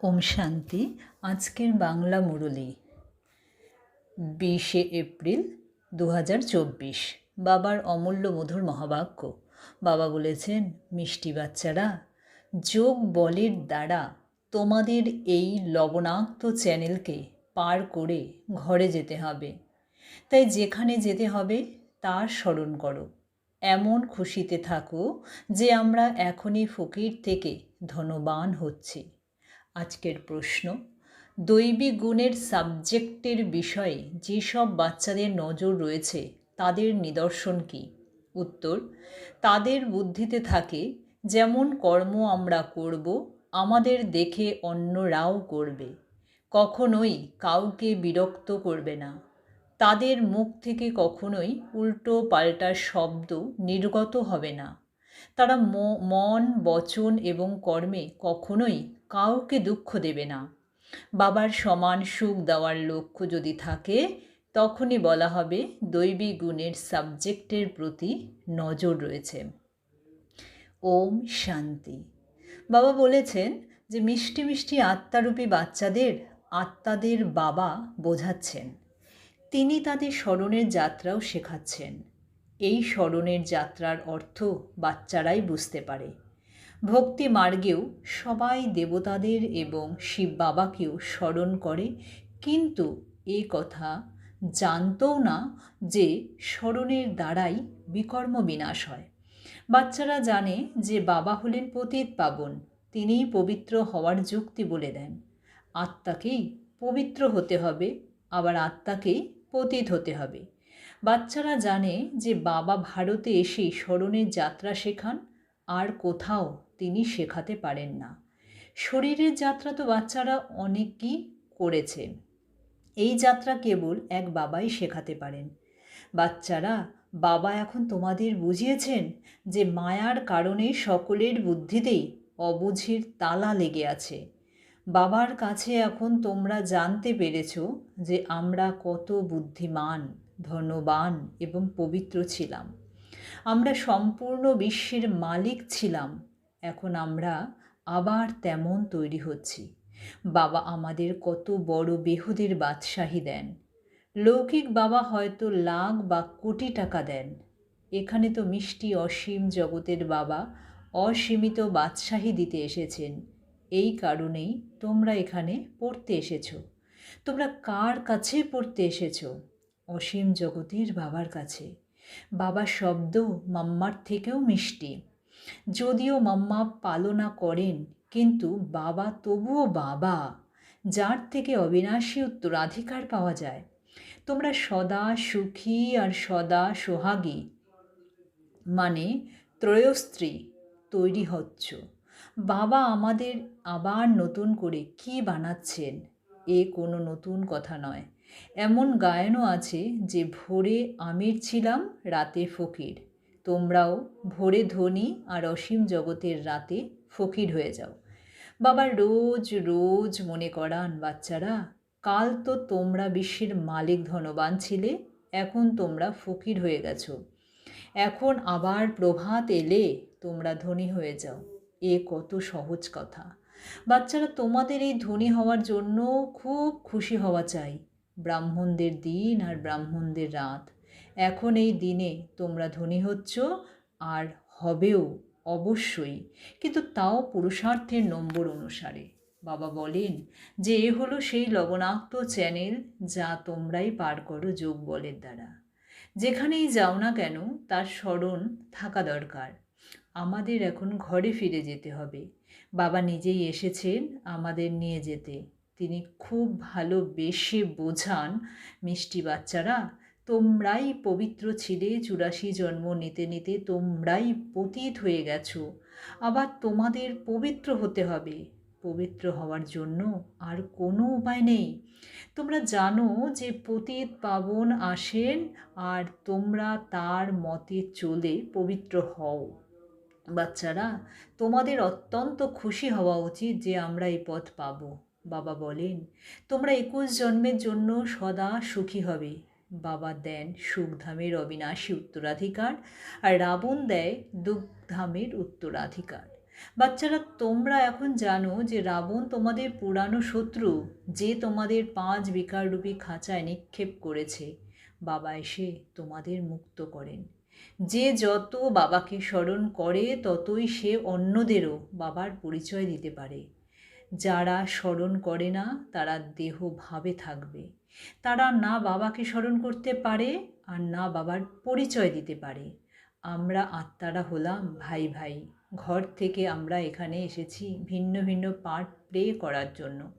ওম শান্তি। আজকের বাংলা মুরলি, বিশে এপ্রিল দু হাজার চব্বিশ। বাবার অমূল্য মধুর মহাবাক্য। বাবা বলেছেন, মিষ্টি বাচ্চারা, যোগ বলের দ্বারা তোমাদের এই লবণাক্ত চ্যানেলকে পার করে ঘরে যেতে হবে। তাই যেখানে যেতে হবে, তার স্মরণ করো। এমন খুশিতে থাকো যে আমরা এখনই ফকির থেকে ধনবান হচ্ছি। আজকের প্রশ্ন। দৈবিক গুণের সাবজেক্টের বিষয়ে যেসব বাচ্চাদের নজর রয়েছে, তাদের নিদর্শন কী? উত্তর, তাদের বুদ্ধিতে থাকে, যেমন কর্ম আমরা করব, আমাদের দেখে অন্যরাও করবে। কখনোই কাউকে বিরক্ত করবে না। তাদের মুখ থেকে কখনোই উল্টো পাল্টা শব্দ নির্গত হবে না। তারা মন, বচন এবং কর্মে কখনোই কাউকে দুঃখ দেবে না। বাবার সমান সুখ দেওয়ার লক্ষ্য যদি থাকে, তখনই বলা হবে দৈবিক গুণের সাবজেক্টের প্রতি নজর রয়েছে। ওম শান্তি। বাবা বলেছেন যে, মিষ্টি মিষ্টি আত্মারূপী বাচ্চাদের আত্মাদের বাবা বোঝাচ্ছেন। তিনি তাদের স্মরণের যাত্রাও শেখাচ্ছেন। এই স্মরণের যাত্রার অর্থ বাচ্চারাই বুঝতে পারে। ভক্তি মার্গেও সবাই দেবতাদের এবং শিব বাবাকেও স্মরণ করে। কিন্তু এ কথা জানতও না যে স্মরণের দ্বারাই বিকর্ম বিনাশ হয়। বাচ্চারা জানে যে বাবা হলেন পতিত পাবন, তিনিই পবিত্র হওয়ার যুক্তি বলে দেন। আত্মাকেই পবিত্র হতে হবে, আবার আত্মাকেই পতিত হতে হবে। বাচ্চারা জানে যে বাবা ভারতে এসেই স্মরণের যাত্রা শেখান, আর কোথাও তিনি শেখাতে পারেন না। শরীরের যাত্রা তো বাচ্চারা অনেকই করেছে। এই যাত্রা কেবল এক বাবাই শেখাতে পারেন। বাচ্চারা, বাবা এখন তোমাদের বুঝিয়েছেন যে মায়ার কারণে সকলের বুদ্ধিতেই অবুঝির তালা লেগে আছে। বাবার কাছে এখন তোমরা জানতে পেরেছ যে আমরা কত বুদ্ধিমান, ধনবান এবং পবিত্র ছিলাম। আমরা সম্পূর্ণ বিশ্বের মালিক ছিলাম। এখন আমরা আবার তেমন তৈরি হচ্ছি। বাবা আমাদের কত বড় বেহুদের বাদশাহী দেন। লৌকিক বাবা হয়তো লাখ বা কোটি টাকা দেন। এখানে তো মিষ্টি অসীম জগতের বাবা অসীমিত বাদশাহী দিতে এসেছেন। এই কারণেই তোমরা এখানে পড়তে এসেছ। তোমরা কার কাছে পড়তে এসেছ? অসীম জগতের বাবার কাছে। বাবা শব্দ মাম্মার থেকেও মিষ্টি। যদিও মাম্মা পালনা করেন, কিন্তু বাবা তবুও বাবা, যার থেকে অবিনাশী উত্তরাধিকার পাওয়া যায়। তোমরা সদা সুখী আর সদা সোহাগী মানে ত্রয়স্ত্রী তৈরি হচ্ছ। বাবা আমাদের আবার নতুন করে কি বানাচ্ছেন, এ কোনো নতুন কথা নয়। এমন গায়নও আছে যে ভোরে আমির ছিলাম, রাতে ফকির। তোমরাও ভোরে ধনী আর অসীম জগতের রাতে ফকির হয়ে যাও। বাবা, রোজ রোজ মনে করান বাচ্চারা, কাল তো তোমরা বিশ্বের মালিক ধনবান ছিলে, এখন তোমরা ফকির হয়ে গেছো। এখন আবার প্রভাত এলে তোমরা ধনী হয়ে যাও। এ কত সহজ কথা। বাচ্চারা, তোমাদের এই ধনী হওয়ার জন্য খুব খুশি হওয়া চাই। ব্রাহ্মণদের দিন আর ব্রাহ্মণদের রাত। এখন এই দিনে তোমরা ধনী হচ্ছ আর হবেও অবশ্যই। কিন্তু তাও পুরুষার্থের নম্বর অনুসারে। বাবা বলেন, যে এ হলো সেই লবণাক্ত চ্যানেল যা তোমরাই পার করো যোগ বলের দ্বারা। যেখানেই যাও না কেন, তার স্মরণ থাকা দরকার। আমাদের এখন ঘরে ফিরে যেতে হবে। বাবা নিজেই এসেছেন আমাদের নিয়ে যেতে। তিনি খুব ভালোবেসে বোঝান মিষ্টি বাচ্চারা তোমরাই পবিত্র ছিলে, চুরাশি জন্ম নিতে নিতে তোমরাই পতীত হয়ে গেছো। আবার তোমাদের পবিত্র হতে হবে। পবিত্র হওয়ার জন্য আর কোনো উপায় নেই। তোমরা জানো যে পতীত পাবন আসেন আর তোমরা তার মতে চলে পবিত্র হও। বাচ্চারা, তোমাদের অত্যন্ত খুশি হওয়া উচিত যে আমরা এই পথ পাব। বাবা বলেন, তোমরা একুশ জন্মের জন্য সদা সুখী হবে। বাবা দেন সুখধামের অবিনাশী উত্তরাধিকার আর রাবণ দেয় দুগ্ধামের উত্তরাধিকার। বাচ্চারা, তোমরা এখন জানো যে রাবণ তোমাদের পুরানো শত্রু যে তোমাদের পাঁচ বিকাররূপী খাঁচায় নিক্ষেপ করেছে। বাবা এসে তোমাদের মুক্ত করেন। যে যত বাবাকে স্মরণ করে, ততই সে অন্যদেরও বাবার পরিচয় দিতে পারে। যারা স্মরণ করে না, তারা দেহ ভাবে থাকবে। তারা না বাবাকে স্মরণ করতে পারে আর না বাবার পরিচয় দিতে পারে। আমরা আত্মারা হলাম ভাই ভাই। ঘর থেকে আমরা এখানে এসেছি ভিন্ন ভিন্ন পার্ট প্লে করার জন্য।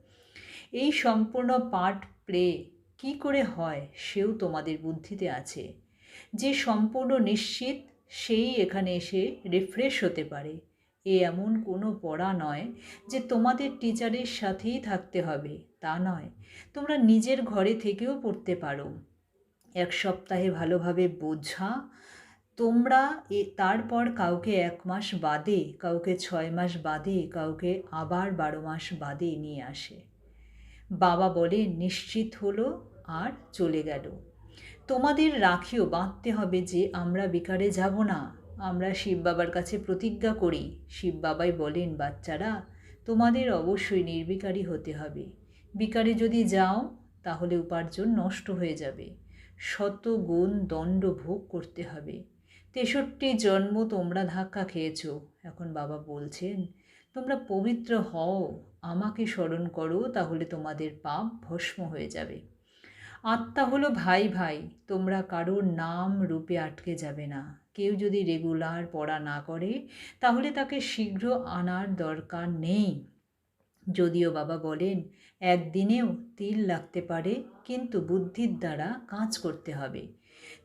এই সম্পূর্ণ পার্ট প্লে কী করে হয় সেও তোমাদের বুদ্ধিতে আছে। যে সম্পূর্ণ নিশ্চিত, সেই এখানে এসে রিফ্রেশ হতে পারে। এ এমন কোনো পড়া নয় যে তোমাদের টিচারের সাথেই থাকতে হবে। তা নয়। তোমরা নিজের ঘরে থেকেও পড়তে পারো। এক সপ্তাহে ভালোভাবে বোঝা। তোমরা এ, তারপর কাউকে এক মাস বাদে, কাউকে ছয় মাস বাদে, কাউকে আবার বারো মাস বাদে নিয়ে আসে। বাবা বলে, নিশ্চিত হলো আর চলে গেল। তোমাদের রাখিও, বাঁধতে হবে যে আমরা বিকারে যাব না। আমরা শিব বাবার কাছে প্রতিজ্ঞা করি। শিব বাবাই বলেন, বাচ্চারা, তোমাদের অবশ্যই নির্বিকারী হতে হবে। বিকারে যদি যাও, তাহলে উপার্জন নষ্ট হয়ে যাবে। শত গুণ দণ্ড ভোগ করতে হবে। তেষট্টি জন্ম তোমরা ধাক্কা খেয়েছ, এখন বাবা বলছেন, তোমরা পবিত্র হও, আমাকে স্মরণ করো, তাহলে তোমাদের পাপ ভস্ম হয়ে যাবে। আত্মা হলো ভাই ভাই, তোমরা কারোর নাম রূপে আটকে যাবে না। কেউ যদি রেগুলার পড়া না করে, তাহলে তাকে শীঘ্র আনার দরকার নেই। যদিও বাবা বলেন একদিনেও তিল লাগতে পারে, কিন্তু বুদ্ধির দ্বারা কাজ করতে হবে।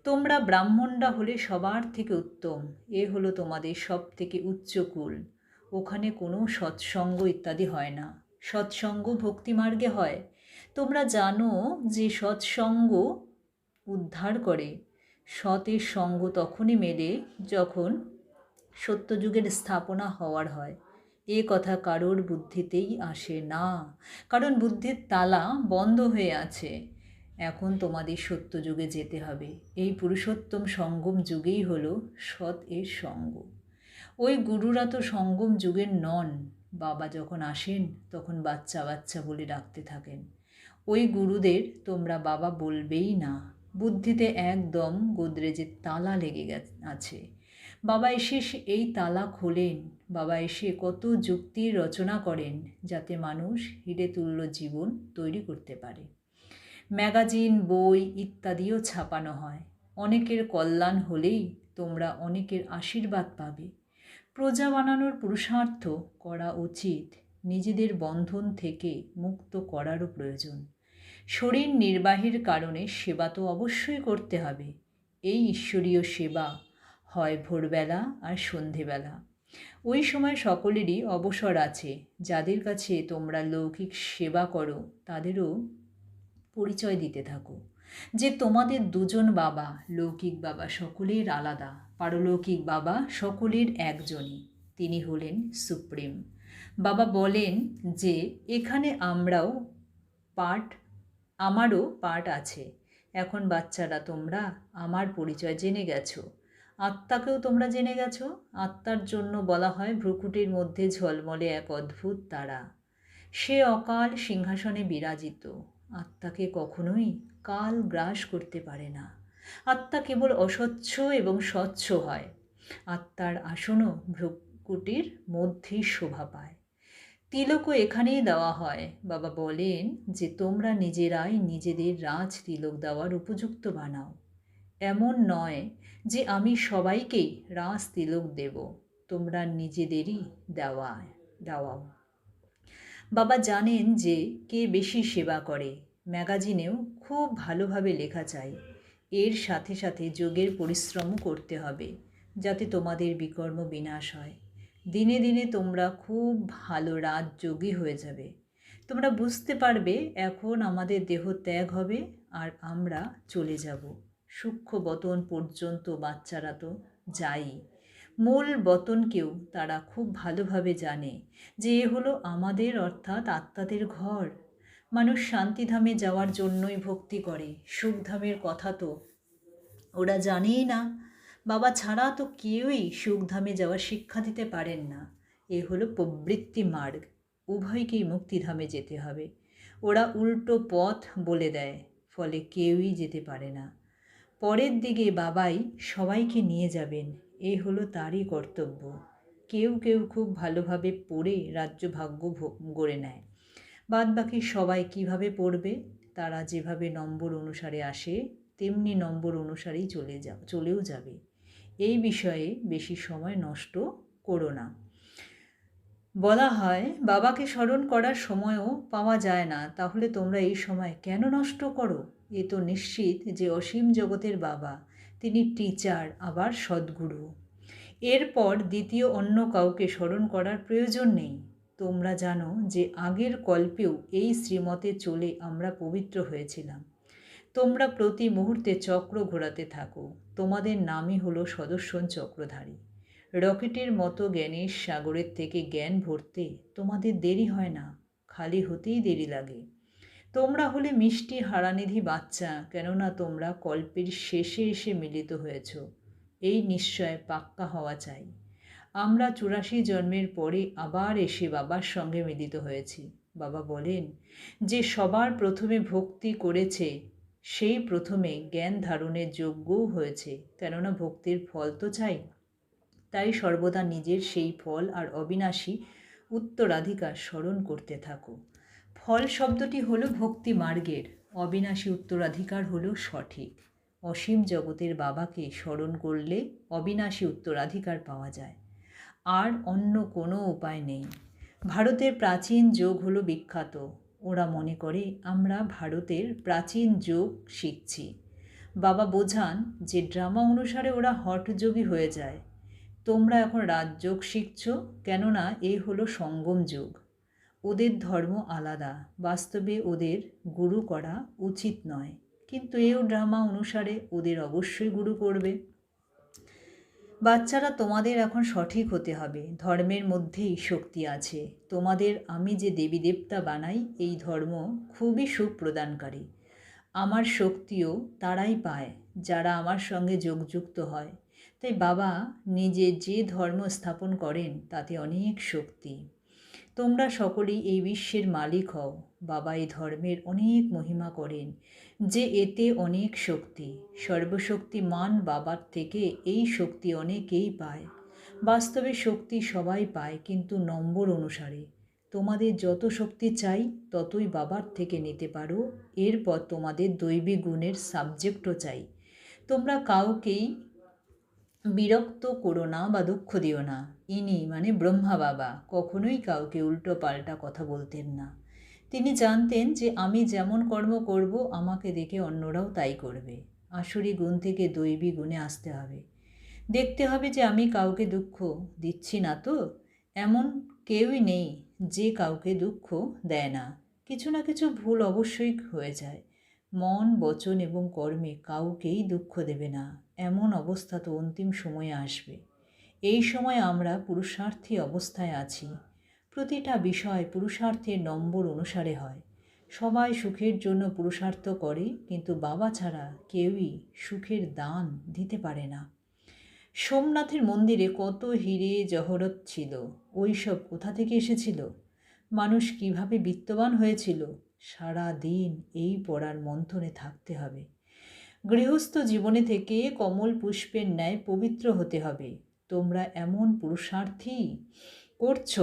তোমরা ব্রাহ্মণরা হলে সবার থেকে উত্তম, এ হলো তোমাদের সব থেকে উচ্চ কুল। ওখানে কোনো সৎসঙ্গ ইত্যাদি হয় না। সৎসঙ্গ ভক্তিমার্গে হয়। তোমরা জানো যে সৎসঙ্গ উদ্ধার করে। সতের সঙ্গ তখনই মেলে যখন সত্যযুগের স্থাপনা হওয়ার হয়। এ কথা কারোর বুদ্ধিতেই আসে না। কারণ বুদ্ধির তালা বন্ধ হয়ে আছে। এখন তোমাদের সত্যযুগে যেতে হবে। এই পুরুষোত্তম সঙ্গম যুগেই হলো সৎ এর সঙ্গ। ওই গুরুরা তো সঙ্গম যুগের নন। বাবা যখন আসেন, তখন বাচ্চা বাচ্চা বলে ডাকতে থাকেন। ওই গুরুদের তোমরা বাবা বলবেই না। বুদ্ধিতে একদম গোদরেজের তালা লেগে আছে। বাবা এসে এই তালা খোলেন। বাবা এসে কত যুক্তির রচনা করেন যাতে মানুষ হিরে তুল্য জীবন তৈরি করতে পারে। ম্যাগাজিন, বই ইত্যাদিও ছাপানো হয়। অনেকের কল্যাণ হলেই তোমরা অনেকের আশীর্বাদ পাবে। প্রজা বানানোর পুরুষার্থ করা উচিত। নিজেদের বন্ধন থেকে মুক্ত করারও প্রয়োজন। শরীর নির্বাহের কারণে সেবা তো অবশ্যই করতে হবে। এই ঈশ্বরীয় সেবা হয় ভোরবেলা আর সন্ধেবেলা। ওই সময় সকলেরই অবসর আছে। যাদের কাছে তোমরা লৌকিক সেবা করো, তাদেরও পরিচয় দিতে থাকো। যে তোমাদের দুজন বাবা, লৌকিক বাবা সকলের আলাদা, পারলৌকিক বাবা সকলের একজনই। তিনি হলেন সুপ্রিম। বাবা বলেন যে, এখানে আমরাও পাঠ আমারও পাঠ আছে। এখন বাচ্চারা তোমরা আমার পরিচয় জেনে গেছো। আত্মাকেও তোমরা জেনে গেছো? আত্মার জন্য বলা হয় ভ্রুকুটির মধ্যে ঝলমলে এক অদ্ভুত তারা। সে অকাল সিংহাসনে বিরাজিত। আত্মাকে কখনোই কাল গ্রাস করতে পারে না। আত্মা কেবল অস্বচ্ছ এবং স্বচ্ছ হয়। আত্মার আসনও ভ্রুকুটির মধ্যেই শোভা পায়। তিলকও এখানেই দেওয়া হয়। বাবা বলেন যে, তোমরা নিজেরাই নিজেদের রাজ তিলক দেওয়ার উপযুক্ত বানাও। এমন নয় যে আমি সবাইকেই রাজ তিলক দেব, তোমরা নিজেদেরই দেওয়া, দেওয়াও। বাবা জানেন যে কে বেশি সেবা করে। ম্যাগাজিনেও খুব ভালোভাবে লেখা চাই। এর সাথে সাথে যোগের পরিশ্রমও করতে হবে, যাতে তোমাদের বিকর্ম বিনাশ হয়। দিনে দিনে তোমরা খুব ভালো রাজযোগী হয়ে যাবে। তোমরা বুঝতে পারবে এখন আমাদের দেহ ত্যাগ হবে আর আমরা চলে যাব। সূক্ষ্ম বতন পর্যন্ত বাচ্চারা তো যাই মূল বতনকেও তারা খুব ভালোভাবে জানে যে এ হলো আমাদের অর্থাৎ আত্মাদের ঘর। মানুষ শান্তিধামে যাওয়ার জন্যই ভক্তি করে, সুখধামের কথা তো ওরা জানেই না। বাবা ছাড়া তো কেউই সুখধামে যাওয়ার শিক্ষা দিতে পারেন না। এ হলো প্রবৃত্তি মার্গ, উভয়কেই মুক্তিধামে যেতে হবে। ওরা উল্টো পথ বলে দেয়, ফলে কেউই যেতে পারে না। পরের দিকে বাবাই সবাইকে নিয়ে যাবেন। এ হলো তারই কর্তব্য। কেউ কেউ খুব ভালোভাবে পড়ে রাজ্য ভাগ্য গড়ে নেয়। বাদ বাকি সবাই কীভাবে পড়বে? তারা যেভাবে নম্বর অনুসারে আসে, তেমনি নম্বর অনুসারেই চলে যা চলেও যাবে। এই বিষয়ে বেশি সময় নষ্ট করো না। বলা হয়, বাবাকে স্মরণ করার সময়ও পাওয়া যায় না। তাহলে তোমরা এই সময় কেন নষ্ট করো? এ তো নিশ্চিত যে অসীম জগতের বাবা, তিনি টিচার আবার সদ্গুরু। এরপর দ্বিতীয় অন্য কাউকে স্মরণ করার প্রয়োজন নেই। তোমরা জানো যে আগের কল্পেও এই শ্রীমতে চলে আমরা পবিত্র হয়েছিলাম। তোমরা প্রতি মুহূর্তে চক্র ঘোরাতে থাকো। তোমাদের নামই হলো সদস্যন চক্রধারী। রকেটের মতো জ্ঞানের সাগরের থেকে জ্ঞান ভরতে তোমাদের দেরি হয় না। খালি হতেই দেরি লাগে। তোমরা হলে মিষ্টি হারানিধি বাচ্চা, কেননা তোমরা কল্পের শেষে এসে মিলিত হয়েছ। এই নিশ্চয় পাক্কা হওয়া চাই। আমরা চুরাশি জন্মের পরে আবার এসে বাবার সঙ্গে মিলিত হয়েছি। বাবা বলেন, যে সবার প্রথমে ভক্তি করেছে, সেই প্রথমে জ্ঞান ধারণের যোগ্যও হয়েছে, কেননা ভক্তির ফল তো চাই তাই সর্বদা নিজের সেই ফল আর অবিনাশী উত্তরাধিকার স্মরণ করতে থাকো। ফল শব্দটি হলো ভক্তি মার্গের, অবিনাশী উত্তরাধিকার হলো সঠিক। অসীম জগতের বাবাকে স্মরণ করলে অবিনাশী উত্তরাধিকার পাওয়া যায়। আর অন্য কোনো উপায় নেই। ভারতের প্রাচীন যোগ হলো বিখ্যাত। ওরা মনে করে, আমরা ভারতের প্রাচীন যোগ শিখছি। বাবা বোঝান যে ড্রামা অনুসারে ওরা হঠযোগী হয়ে যায়। তোমরা এখন রাজযোগ শিখছ, কেননা এ হলো সঙ্গম যুগ। ওদের ধর্ম আলাদা। বাস্তবে ওদের গুরু করা উচিত নয়। কিন্তু এও ড্রামা অনুসারে ওদের অবশ্যই গুরু করবে। বাচ্চারা তোমাদের এখন সঠিক হতে হবে। ধর্মের মধ্যেই শক্তি আছে। তোমাদের আমি যে দেবী দেবতা বানাই, এই ধর্ম খুবই সুখ প্রদানকারী আমার শক্তিও তারাই পায়, যারা আমার সঙ্গে যোগযুক্ত হয়। তাই বাবা নিজে যে ধর্ম স্থাপন করেন, তাতে অনেক শক্তি। তোমরা সকলেই এই বিশ্বের মালিক হও। বাবা এই ধর্মের অনেক মহিমা করেন, যে এতে অনেক শক্তি। সর্বশক্তিমান বাবার থেকে এই শক্তি অনেকেই পায়। বাস্তবে শক্তি সবাই পায়, কিন্তু নম্বর অনুসারে। তোমাদের যত শক্তি চাই, ততই বাবার থেকে নিতে পারো। এরপর তোমাদের দৈবিক গুণের সাবজেক্টও চাই। তোমরা কাউকেই বিরক্ত করো না বা দুঃখ দিও না। ইনি মানে ব্রহ্মা বাবা, কখনোই কাউকে উল্টো পাল্টা কথা বলতেন না। তিনি জানতেন যে আমি যেমন কর্ম করব, আমাকে দেখে অন্যরাও তাই করবে। আসরি গুণ থেকে দৈবী গুণে আসতে হবে। দেখতে হবে যে আমি কাউকে দুঃখ দিচ্ছি না তো। এমন কেউই নেই যে কাউকে দুঃখ দেয় না। কিছু না কিছু ভুল অবশ্যই হয়ে যায়। মন, বচন এবং কর্মে কাউকেই দুঃখ দেবে না। এমন অবস্থা তো অন্তিম সময়ে আসবে। এই সময় আমরা পুরুষার্থী অবস্থায় আছি। প্রতিটা বিষয় পুরুষার্থের নম্বর অনুসারে হয়। সবাই সুখের জন্য পুরুষার্থ করে, কিন্তু বাবা ছাড়া কেউই সুখের দান দিতে পারে না। সোমনাথের মন্দিরে কত হিরে জহরত ছিল ওই সব কোথা থেকে এসেছিল? মানুষ কীভাবে বিত্তবান হয়েছিল? সারা দিন এই পড়ার মন্থনে থাকতে হবে। গৃহস্থ জীবনে থেকে কমল পুষ্পের ন্যায় পবিত্র হতে হবে। তোমরা এমন পুরুষার্থী করছ।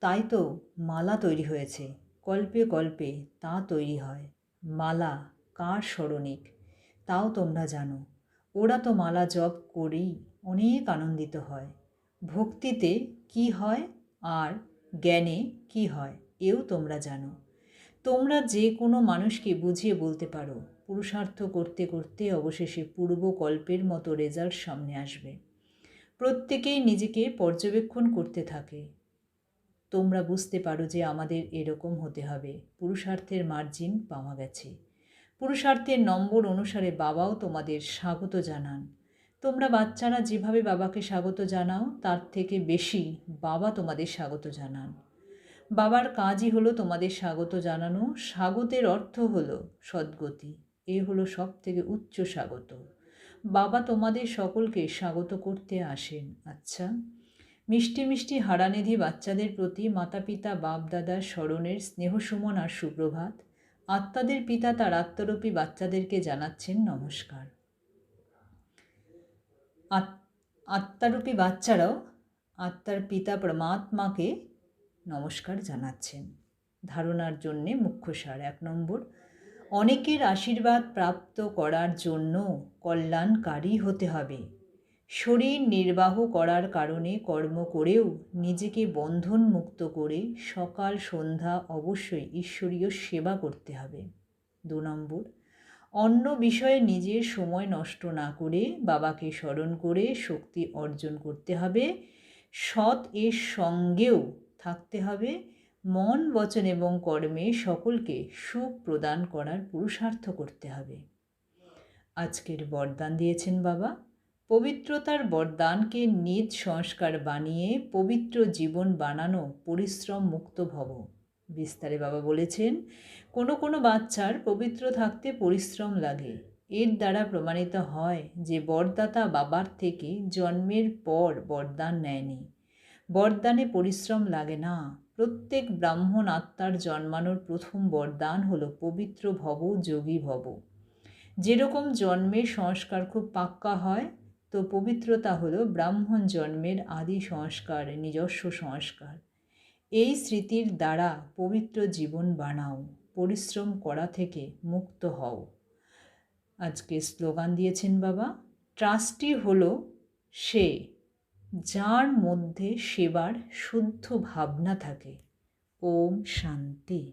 তাই তো মালা তৈরি হয়েছে। কল্পে কল্পে তা তৈরি হয়। মালা কার স্মরণিক? তাও তোমরা জানো। ওরা তো মালা জপ করেই অনেক আনন্দিত হয়। ভক্তিতে কি হয় আর জ্ঞানে কি হয়, এও তোমরা জানো। তোমরা যে কোনো মানুষকে বুঝিয়ে বলতে পারো। পুরুষার্থ করতে করতে অবশেষে পূর্বকল্পের মতো রেজাল্ট সামনে আসবে। প্রত্যেকেই নিজেকে পর্যবেক্ষণ করতে থাকে। তোমরা বুঝতে পারো যে আমাদের এরকম হতে হবে। পুরুষার্থের মার্জিন পাওয়া গেছে। পুরুষার্থের নম্বর অনুসারে বাবাও তোমাদের স্বাগত জানান। তোমরা বাচ্চারা যেভাবে বাবাকে স্বাগত জানাও, তার থেকে বেশি বাবা তোমাদের স্বাগত জানান। বাবার কাজই হলো তোমাদের স্বাগত জানানো। স্বাগতের অর্থ হলো সদ্গতি। এ হলো সব থেকে উচ্চ স্বাগত। বাবা তোমাদের সকলকে স্বাগত করতে আসেন। আচ্ছা মিষ্টি মিষ্টি হারানিধি বাচ্চাদের প্রতি মাতা পিতা বাপ দাদার স্মরণের স্নেহসুমন আর সুপ্রভাত। আত্মাদের পিতা তার আত্মরূপী বাচ্চাদেরকে জানাচ্ছেন নমস্কার। আত- আত্মারূপী বাচ্চারাও আত্মার পিতা পরমাত্মাকে নমস্কার জানাচ্ছেন ধারণার জন্যে মুখ্য সার এক নম্বর। অনেকের আশীর্বাদ প্রাপ্ত করার জন্য কল্যাণকারী হতে হবে। শরীর নির্বাহ করার কারণে কর্ম করেও নিজেকে বন্ধন মুক্ত করে সকাল সন্ধ্যা অবশ্যই ঈশ্বরীয় সেবা করতে হবে। দু নম্বর। অন্য বিষয়ে নিজের সময় নষ্ট না করে বাবাকে স্মরণ করে শক্তি অর্জন করতে হবে। সৎ এর সঙ্গেও থাকতে হবে। মন, বচন এবং কর্মে সকলকে সুখ প্রদান করার পুরুষার্থ করতে হবে। আজকের বরদান দিয়েছেন বাবা। পবিত্রতার বরদানকে নিজ সংস্কার বানিয়ে পবিত্র জীবন বানানো পরিশ্রম মুক্ত ভব। বিস্তারে বাবা বলেছেন, কোনো কোনো বাচ্চার পবিত্র থাকতে পরিশ্রম লাগে। এর দ্বারা প্রমাণিত হয় যে বরদাতা বাবার থেকে জন্মের পর বরদান নেয়নি। বরদানে পরিশ্রম লাগে না। প্রত্যেক ব্রাহ্মণ আত্মার জন্মানোর প্রথম বরদান হলো পবিত্র ভব, যোগী ভব। যেরকম জন্মের সংস্কার খুব পাক্কা হয়, তো পবিত্রতা হলো ব্রাহ্মণ জন্মের আদি সংস্কার, নিজস্ব সংস্কার। এই স্মৃতির দ্বারা পবিত্র জীবন বানাও, পরিশ্রম করা থেকে মুক্ত হও। আজকে স্লোগান দিয়েছেন বাবা, ট্রাস্টি হলো সে। যার মধ্যে সেবার শুদ্ধ ভাবনা থাকে। ওম শান্তি।